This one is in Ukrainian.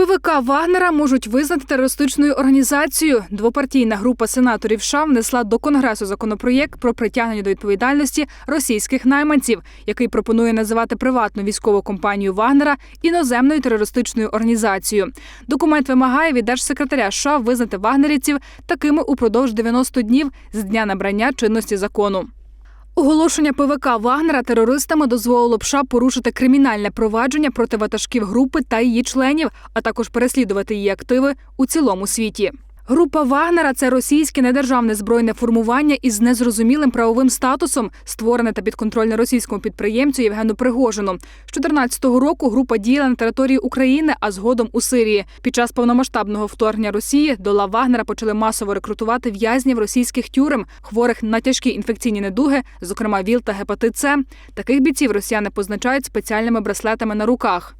ПВК Вагнера можуть визнати терористичною організацією. Двопартійна група сенаторів США внесла до конгресу законопроєкт про притягнення до відповідальності російських найманців, який пропонує називати приватну військову компанію Вагнера іноземною терористичною організацією. Документ вимагає від держсекретаря США визнати вагнерівців такими упродовж 90 днів з дня набрання чинності закону. Оголошення ПВК Вагнера терористами дозволило б США порушити кримінальне провадження проти ватажків групи та її членів, а також переслідувати її активи у цілому світі. Група Вагнера це російське недержавне збройне формування із незрозумілим правовим статусом, створене та підконтрольне російському підприємцю Євгену Пригожину. З 2014 року група діяла на території України, а згодом у Сирії. Під час повномасштабного вторгнення Росії до лав Вагнера почали масово рекрутувати в'язнів російських тюрем, хворих на тяжкі інфекційні недуги, зокрема ВІЛ та гепатит С. Таких бійців росіяни позначають спеціальними браслетами на руках.